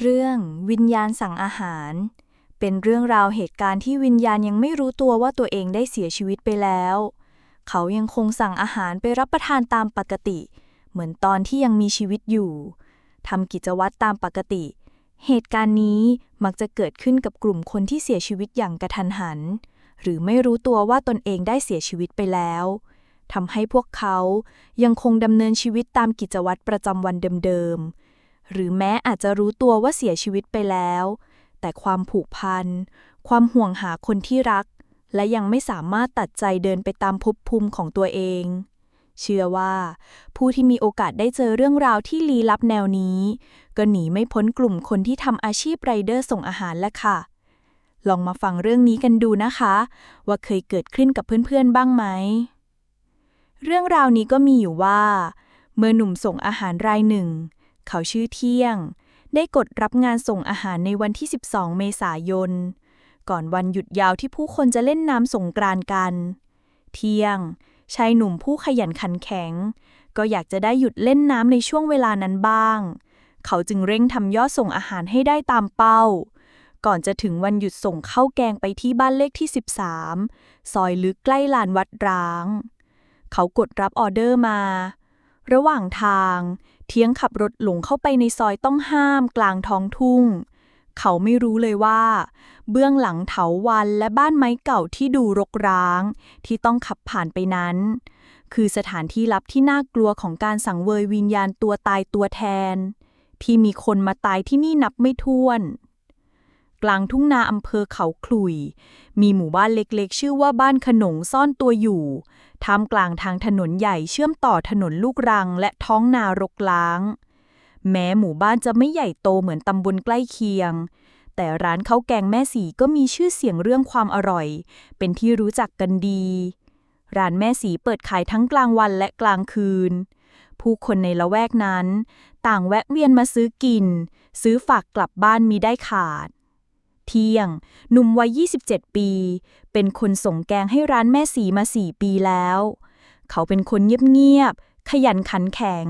เรื่องวิญญาณสั่งอาหาร เป็นเรื่องราวเหตุการณ์ที่วิญญาณยังไม่รู้ตัวว่าตัวเองได้เสียชีวิตไปแล้ว เขายังคงสั่งอาหารไปรับประทานตามปกติ เหมือนตอนที่ยังมีชีวิตอยู่ทำกิจวัตรตามปกติ เหตุการณ์นี้มักจะเกิดขึ้นกับกลุ่มคนที่เสียชีวิตอย่างกระทันหัน หรือไม่รู้ตัวว่าตนเองได้เสียชีวิตไปแล้วทำให้พวกเขายังคงดำเนินชีวิตตามกิจวัตรประจำวันเดิมๆ หรือแม้อาจจะรู้ตัวว่าเสียชีวิตไปแล้ว แต่ความผูกพัน ความห่วงหาคนที่รัก และยังไม่สามารถตัดใจเดินไปตามภพภูมิของตัวเอง เชื่อว่า ผู้ที่มีโอกาสได้เจอเรื่องราวที่ลี้ลับแนวนี้ ก็หนีไม่พ้นกลุ่มคนที่ทำอาชีพไรเดอร์ส่งอาหารแล้วค่ะ ลองมาฟังเรื่องนี้กันดูนะคะ ว่าเคยเกิดขึ้นกับเพื่อนๆบ้างไหมเรื่องราวนี้ก็มีอยู่ว่า เมื่อหนุ่มส่งอาหารรายหนึ่ง เขาชื่อเที่ยง ได้กดรับงานส่งอาหารในวันที่ 12 เมษายน ก่อนวันหยุดยาวที่ผู้คนจะเล่นน้ำสงกรานกัน เที่ยง ชายหนุ่มผู้ขยันขันแข็ง ก็อยากจะได้หยุดเล่นน้ำในช่วงเวลานั้นบ้าง เขาจึงเร่งทำยอดส่งอาหารให้ได้ตามเป้า ก่อนจะถึงวันหยุดส่งข้าวแกงไปที่บ้านเลขที่ 13 ซอยลึกใกล้ลานวัดร้าง เขากดรับออเดอร์มา ระหว่างทาง เที่ยงขับรถหลงเข้าไปในซอยต้องห้ามกลางท้องทุ่ง เขาไม่รู้เลยว่า เบื้องหลังเถาวันและบ้านไม้เก่าที่ดูรกร้าง ที่ต้องขับผ่านไปนั้น คือสถานที่ลับที่น่ากลัวของการสังเวยวิญญาณตัวตายตัวแทน ที่มีคนมาตายที่นี่นับไม่ถ้วนกลางทุ่งนาอำเภอเขาขลุย มีหมู่บ้านเล็กๆ ชื่อว่าบ้านขนงซ่อนตัวอยู่ ท่ามกลางทางถนนใหญ่เชื่อมต่อถนนลูกรังและท้องนารกล้าง แม้หมู่บ้านจะไม่ใหญ่โตเหมือนตำบลใกล้เคียง แต่ร้านข้าวแกงแม่สีก็มีชื่อเสียงเรื่องความอร่อย เป็นที่รู้จักกันดี ร้านแม่สีเปิดขายทั้งกลางวันและกลางคืน ผู้คนในละแวกนั้น ต่างแวะเวียนมาซื้อกิน ซื้อฝากกลับบ้านมีได้ขาด เที่ยง หนุ่มวัย 27 ปี เป็นคนส่งแกงให้ร้านแม่สีมา 4 ปีแล้ว เขาเป็นคนเงียบๆ ขยันขันแข็ง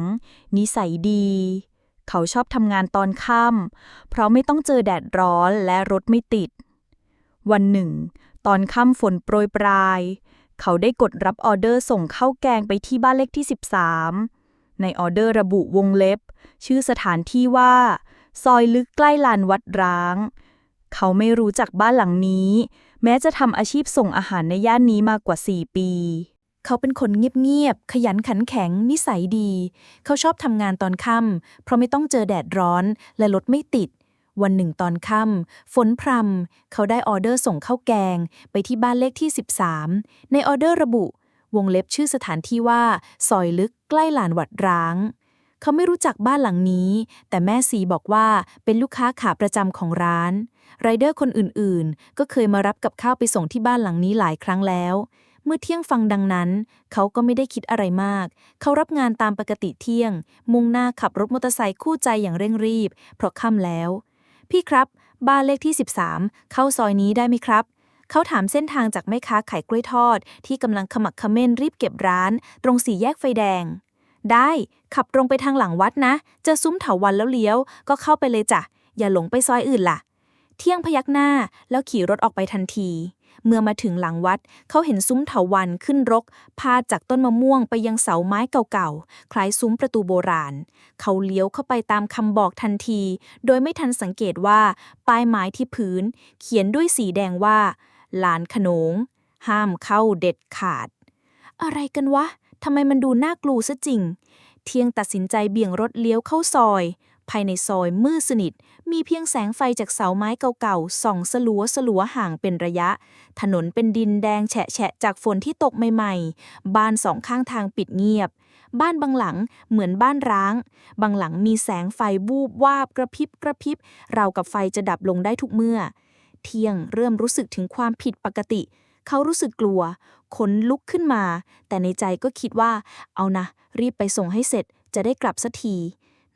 นิสัยดี เขาชอบทำงานตอนค่ำเพราะไม่ต้องเจอแดดร้อนและรถไม่ติด วันหนึ่ง ตอนค่ำฝนโปรยปราย เขาได้กดรับออเดอร์ส่งข้าวแกงไปที่บ้านเลขที่ 13ในออเดอร์ระบุวงเล็บ ชื่อสถานที่ว่า ซอยลึกใกล้ลานวัดร้าง เขาไม่รู้จักบ้านหลังนี้ แม้จะทำอาชีพส่งอาหารในย่านนี้มากกว่า 4 ปี เขาเป็นคนเงียบๆ ขยันขันแข็ง นิสัยดี เขาชอบทำงานตอนค่ำเพราะไม่ต้องเจอแดดร้อนและรถไม่ติด วันหนึ่งตอนค่ำฝนพรำเขาได้ออเดอร์ส่งข้าวแกง ไปที่บ้านเลขที่ 13 ในออเดอร์ระบุ วงเล็บชื่อสถานที่ว่า ซอยลึกใกล้ลานวัดร้าง เขาไม่รู้จักบ้านหลังนี้ แต่แม่สีบอกว่าเป็นลูกค้าขาประจำของร้าน ไรเดอร์คนอื่นๆ ก็เคยมารับกับข้าวไปส่งที่บ้านหลังนี้หลายครั้งแล้ว เมื่อเที่ยงฟังดังนั้น เขาก็ไม่ได้คิดอะไรมาก เขารับงานตามปกติเที่ยง มุ่งหน้าขับรถมอเตอร์ไซค์คู่ใจอย่างเร่งรีบ เพราะค่ำแล้ว พี่ครับ บ้านเลขที่ 13 เข้าซอยนี้ได้ไหมครับเขาถามเส้นทางจากแม่ค้าขายกล้วยทอด ที่กำลังขมักเขม้นรีบเก็บร้าน ตรงสี่แยกไฟแดง ได้ ขับตรงไปทางหลังวัดนะ เจะซุ้มเถาวันแล้วเลี้ยว ก็เข้าไปเลยจ้ะ อย่าหลงไปซอยอื่นล่ะ เที่ยงพยักหน้าแล้วขี่รถออกไปทันที เมื่อมาถึงหลังวัด เขาเห็นซุ้มเถาวันขึ้นรก พาจากต้นมะม่วงไปยังเสาไม้เก่าๆ คล้ายซุ้มประตูโบราณ เขาเลี้ยวเข้าไปตามคำบอกทันที โดยไม่ทันสังเกตว่าป้ายไม้ที่พื้น เขียนด้วยสีแดงว่าลานขนง ห้ามเข้าเด็ดขาด อะไรกันวะ ทำไมมันดูน่ากลัวซะจริง เทียงตัดสินใจเบี่ยงรถเลี้ยวเข้าซอย ภายในซอยมืดสนิท มีเพียงแสงไฟจากเสาไม้เก่าๆ ส่องสลัวสลัวห่างเป็นระยะ ถนนเป็นดินแดงแฉะแฉะจากฝนที่ตกใหม่ๆ บ้านสองข้างทางปิดเงียบ บ้านบางหลังเหมือนบ้านร้าง บางหลังมีแสงไฟบูบวาบกระพริบกระพริบ เรากับไฟจะดับลงได้ทุกเมื่อ เที่ยงเริ่มรู้สึกถึงความผิดปกติ เขารู้สึกกลัว ขนลุกขึ้นมา แต่ในใจก็คิดว่า เอานะ รีบไปส่งให้เสร็จจะได้กลับสักที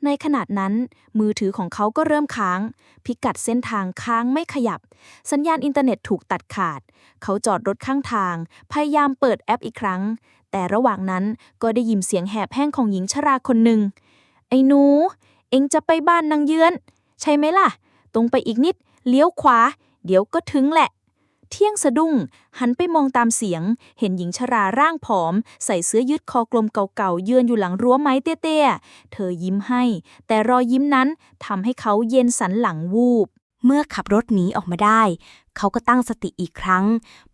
ในขณะนั้น มือถือของเขาก็เริ่มค้าง พิกัดเส้นทางค้างไม่ขยับ สัญญาณอินเทอร์เน็ตถูกตัดขาด เขาจอดรถข้างทาง พยายามเปิดแอปอีกครั้ง แต่ระหว่างนั้นก็ได้ยินเสียงแหบแห้งของหญิงชราคนหนึ่งไอ้หนู เอ็งจะไปบ้านนางเยือน ใช่ไหมล่ะ ตรงไปอีกนิด เลี้ยวขวา เดี๋ยวก็ถึงแหละ เที่ยงสะดุ้ง หันไปมองตามเสียง เห็นหญิงชราร่างผอม ใส่เสื้อยืดคอกลมเก่าๆ เยือนอยู่หลังรั้วไม้เตี้ยๆ เธอยิ้มให้ แต่รอยยิ้มนั้นทำให้เขาเย็นสันหลังวูบ เมื่อขับรถหนีออกมาได้ เขาก็ตั้งสติอีกครั้ง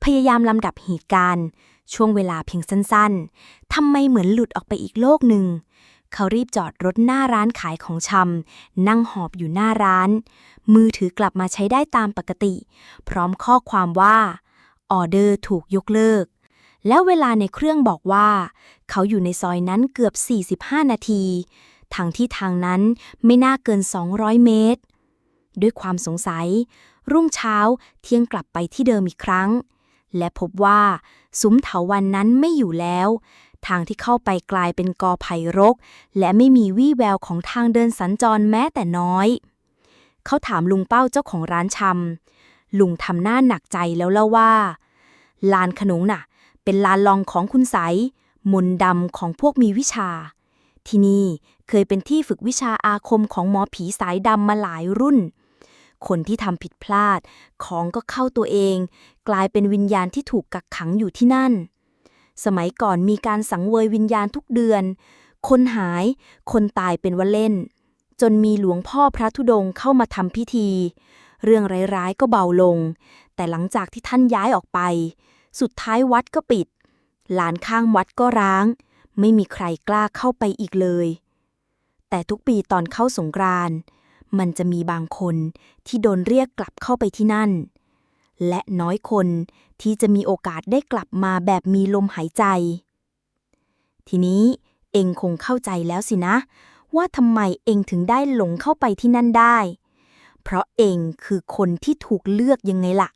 พยายามลำดับเหตุการณ์ ช่วงเวลาเพียงสั้นๆทำไมเหมือนหลุดออกไปอีกโลกหนึ่ง เขารีบจอดรถหน้าร้านขายของชำนั่งหอบอยู่หน้าร้าน มือถือกลับมาใช้ได้ตามปกติ พร้อมข้อความว่าออเดอร์ถูกยกเลิก แล้วเวลาในเครื่องบอกว่า เขาอยู่ในซอยนั้นเกือบ 45 นาทีทางที่ทางนั้นไม่น่าเกิน 200 เมตร ด้วยความสงสัย รุ่งเช้าเที่ยงกลับไปที่เดิมอีกครั้ง และพบว่า ซุ้มเถาวันนั้นไม่อยู่แล้ว ทางที่เข้าไปกลายเป็นกอไผ่รก และไม่มีวี่แววของทางเดินสัญจรแม้แต่น้อย เขาถามลุงเป้าเจ้าของร้านชำลุงทำหน้าหนักใจแล้วเล่าว่า ลานขนงน่ะ เป็นลานลองของคุณใสยมนดำของพวกมีวิชา ที่นี่เคยเป็นที่ฝึกวิชาอาคมของหมอผีสายดำมาหลายรุ่น คนที่ทำผิดพลาดของก็เข้าตัวเอง กลายเป็นวิญญาณที่ถูกกักขังอยู่ที่นั่น สมัยก่อนมีการสังเวยวิญญาณทุกเดือน คนหาย คนตายเป็นว่าเล่น จนมีหลวงพ่อพระธุดงเข้ามาทำพิธี เรื่องร้ายๆก็เบาลง แต่หลังจากที่ท่านย้ายออกไป สุดท้ายวัดก็ปิด หลานข้างวัดก็ร้าง ไม่มีใครกล้าเข้าไปอีกเลย แต่ทุกปีตอนเข้าสงกรานต์มันจะมีบางคนที่โดนเรียกกลับเข้าไปที่นั่น และน้อยคนที่จะมีโอกาสได้กลับมาแบบมีลมหายใจ ทีนี้เองคงเข้าใจแล้วสินะ ว่าทำไมเองถึงได้หลงเข้าไปที่นั่นได้ เพราะเองคือคนที่ถูกเลือกยังไงล่ะ